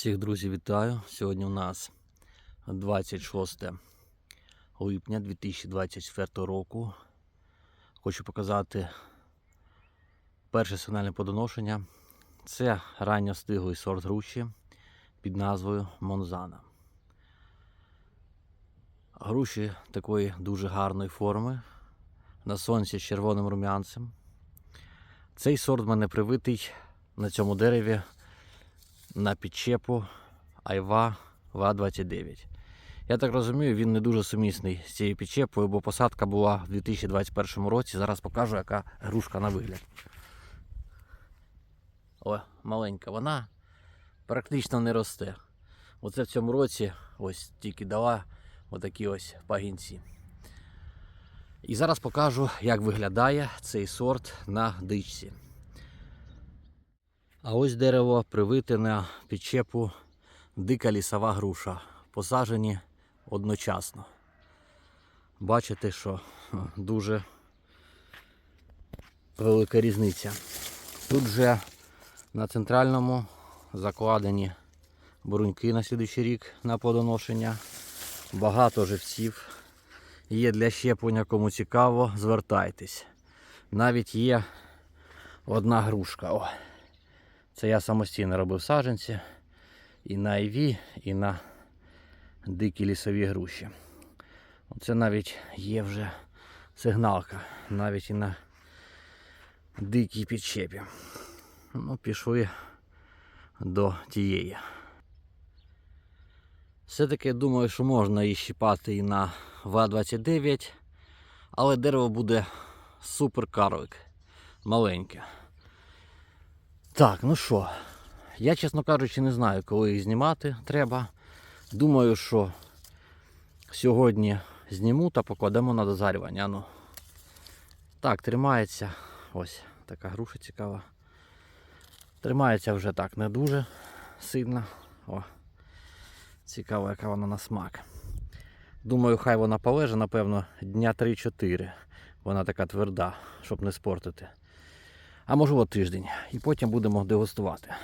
Всіх друзів вітаю. Сьогодні у нас 26 липня 2024 року. Хочу показати перше сигнальне подоношення. Це ранньостиглий сорт груші під назвою Монзана. Груші такої дуже гарної форми. На сонці з червоним рум'янцем. Цей сорт в мене привитий на цьому дереві на підчепу Айва ВА-29. Я так розумію, він не дуже сумісний з цією підчепою, бо посадка була в 2021 році. Зараз покажу, яка грушка на вигляд. О, маленька вона практично не росте. Оце в цьому році ось тільки дала отакі ось пагінці. І зараз покажу, як виглядає цей сорт на дичці. А ось дерево привите на підчепу дика лісова груша. Посаджені одночасно. Бачите, що дуже велика різниця. Тут вже на центральному закладені бруньки на слідуючий рік на плодоношення. Багато живців. Є для щеплення, кому цікаво, звертайтесь. Навіть є одна грушка. О. Це я самостійно робив саджанці і на іві, і на дикі лісові груші. Оце навіть є вже сигналка, навіть і на дикій підчепі. Ну, пішли до тієї. Все-таки думаю, що можна її щіпати і на ВА-29, але дерево буде супер карлик, маленьке. Так, ну що, я, чесно кажучи, не знаю, коли їх знімати треба. Думаю, що сьогодні зніму та покладемо на дозарювання. Ну, так, тримається. Ось така груша цікава. Тримається вже так не дуже сильно. О, цікаво, яка вона на смак. Думаю, хай вона полеже, напевно, дня 3-4. Вона така тверда, щоб не спортити а можливо тиждень. І потім будемо дегустувати.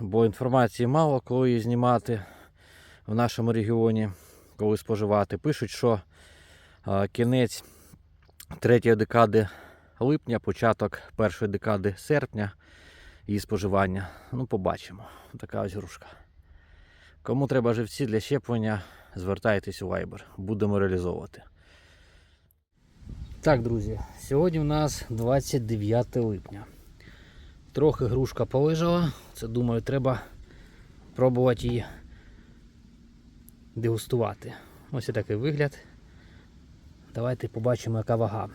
Бо інформації мало, коли її знімати в нашому регіоні, коли споживати. Пишуть, що кінець третьої декади липня, початок першої декади серпня її споживання. Ну, побачимо. Така ось грушка. Кому треба живці для щеплення, звертайтесь у Viber. Будемо реалізовувати. Так, друзі, сьогодні у нас 29 липня. Трохи грушка полежала. Це думаю, треба пробувати її дегустувати. Ось такий вигляд. Давайте побачимо, яка вага.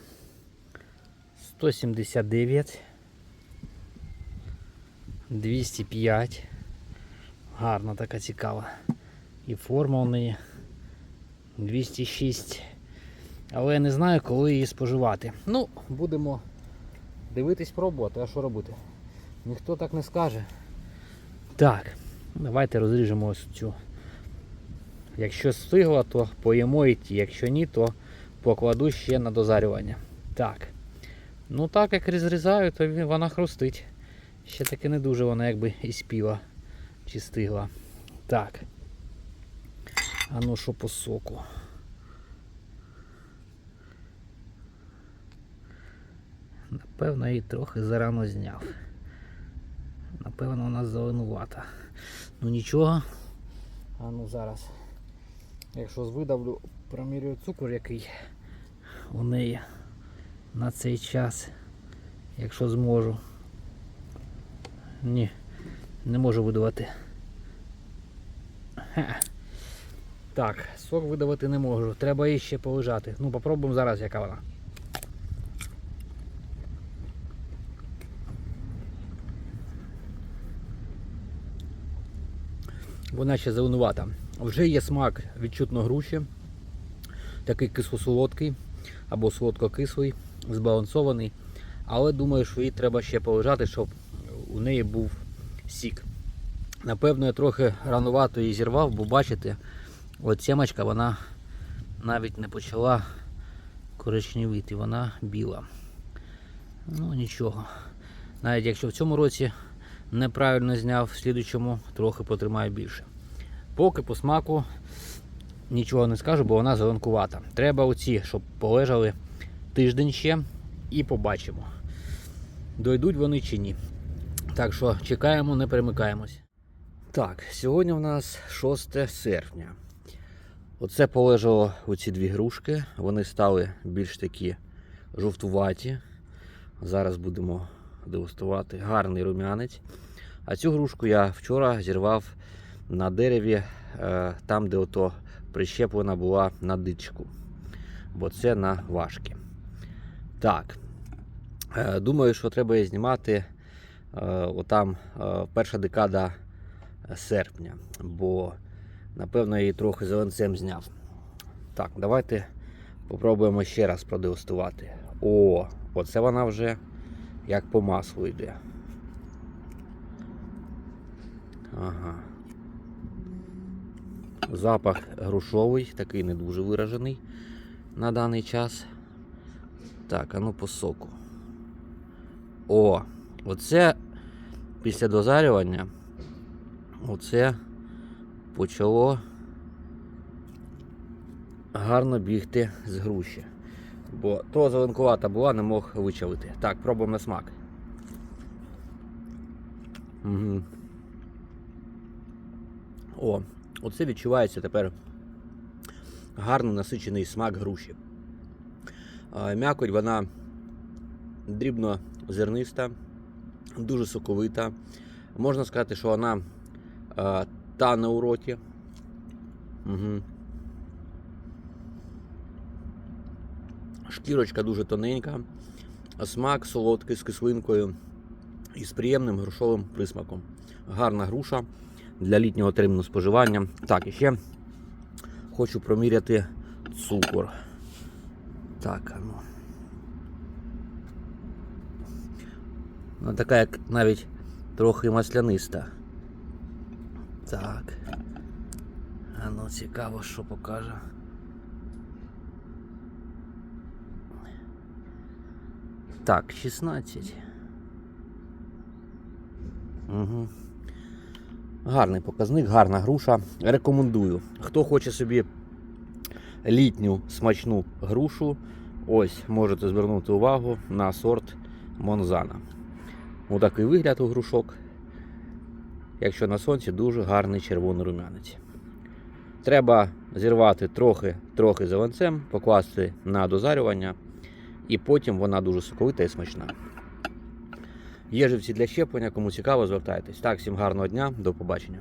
179, 205. Гарна така цікава. І форма у неї 206. Але я не знаю, коли її споживати. Ну, будемо дивитись, пробувати, а що робити? Ніхто так не скаже. Так, давайте розріжемо ось цю. Якщо стигла, то поїмо і ті. Якщо ні, то покладу ще на дозарювання. Так. Ну так як розрізаю, то вона хрустить. Ще таки не дуже вона якби і спіла чи стигла. Так. А ну що по соку? Напевно, її трохи зарано зняв. Напевно, вона зеленувата. Ну нічого. А ну зараз. Якщо видавлю, промірюю цукор, який у неї на цей час. Якщо зможу. Ні, не можу видавати. Так, сок видавати не можу. Треба її ще полежати. Ну, попробуємо зараз, яка вона. Вона ще зеленувата. Вже є смак відчутно груші, такий кисло-солодкий або солодко-кислий, збалансований. Але думаю, що їй треба ще полежати, щоб у неї був сік. Напевно, я трохи ранувато її зірвав, бо бачите, от сімочка вона навіть не почала коричневіти, вона біла. Ну нічого. Навіть якщо в цьому році неправильно зняв, в слідучому трохи потримаю більше. Поки по смаку нічого не скажу, бо вона зеленкувата. Треба оці, щоб полежали тиждень ще і побачимо, дойдуть вони чи ні. Так що чекаємо, не перемикаємось. Так, сьогодні у нас 6 серпня. Оце полежало оці дві грушки. Вони стали більш такі жовтуваті. Зараз будемо дегустувати гарний рум'янець. А цю грушку я вчора зірвав на дереві, е, там, де ото прищеплена була на дичку. Бо це на важкі. Так. Е, Думаю, що треба її знімати е, отам перша декада серпня, бо напевно я її трохи зеленцем зняв. Так, давайте попробуємо ще раз продегустувати. О, оце вона вже як по маслу йде. Ага. Запах грушовий, такий не дуже виражений на даний час. Так, а ну по соку. О, оце після дозарювання. Оце почало гарно бігти з груші. Бо то зеленкувата була, не мог вичавити. Так, пробуємо на смак. Угу. О, оце відчувається тепер гарно насичений смак груші. М'якоть вона дрібно зерниста, дуже соковита. Можна сказати, що вона а, тане у роті. Угу. Шкірочка дуже тоненька, смак солодкий з кислинкою і з приємним грушовим присмаком. Гарна груша для літнього терміну споживання. Так, і ще хочу проміряти цукор. Так, ну. Вона така, як навіть трохи масляниста. Так. А ну цікаво, що покаже. Так, 16. Угу. Гарний показник, гарна груша. Рекомендую. Хто хоче собі літню смачну грушу, ось можете звернути увагу на сорт Монзана. Отакий вигляд у грушок. Якщо на сонці дуже гарний червоний рум'янець. Треба зірвати трохи трохи зеленцем, покласти на дозарювання, і потім вона дуже соковита і смачна. Є живці для щеплення, кому цікаво, звертайтесь. Так, всім гарного дня, до побачення.